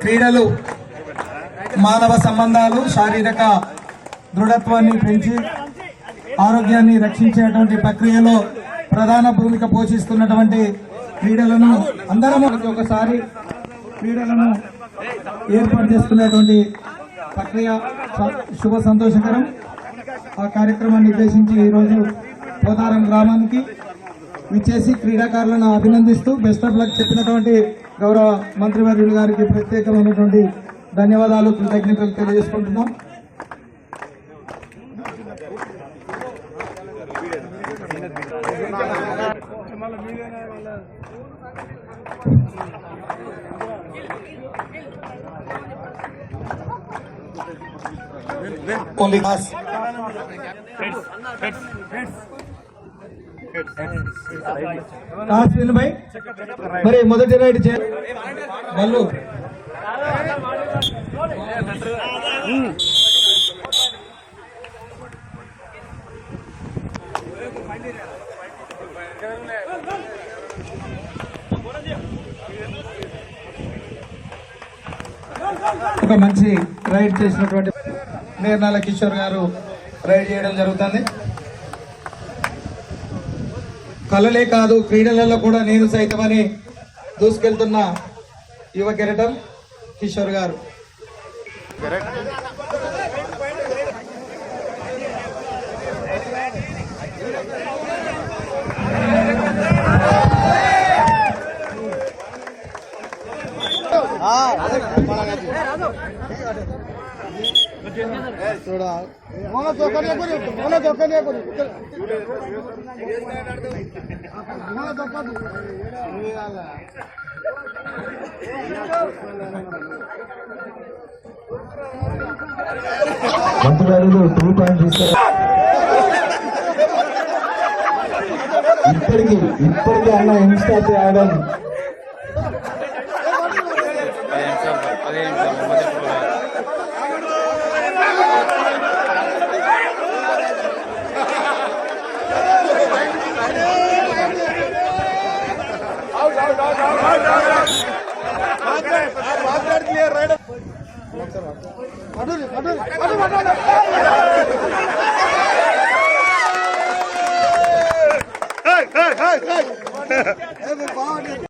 క్రీడలు మానవ సంబంధాలు శారీరక దృఢత్వాన్ని పెంచి ఆరోగ్యాన్ని రక్షించేటువంటి ప్రక్రియలో ప్రధాన భూమిక పోషిస్తున్నటువంటి క్రీడలను అందరం ఒకసారి క్రీడలను ఏర్పాటు చేసుకునేటువంటి ప్రక్రియ స- శుభ సంతోషకరం. ఆ కార్యక్రమాన్ని ఉద్దేశించి ఈరోజు పోతారం గ్రామానికి విచ్చేసి క్రీడాకారులను అభినందిస్తూ బెస్ట్ ఆఫ్ లక్ చెప్పినటువంటి గౌరవ మంత్రివర్యులు గారికి ప్రత్యేకమైనటువంటి ధన్యవాదాలు కృతజ్ఞతలు తెలియజేసుకుంటున్నాం. Only class cause win by మరి మొదటి రైడ్ చే ఒక మంచి రైడ్ చేసినటువంటి నేర్నాల కిషోర్ గారు రైడ్ చేయడం జరుగుతుంది. కళలే కాదు క్రీడలలో కూడా నేను సైతమని దూసుకెళ్తున్న యువ కెరటం కిషోర్ గారు. మంత్రులు టూ పాయింట్ తీసుకురా ఇప్పటికి ఇప్పటికీ అన్న ఇన్స్టాట్ பதினஞ்சு சாப்பாடு பதினஞ்சு பாவம்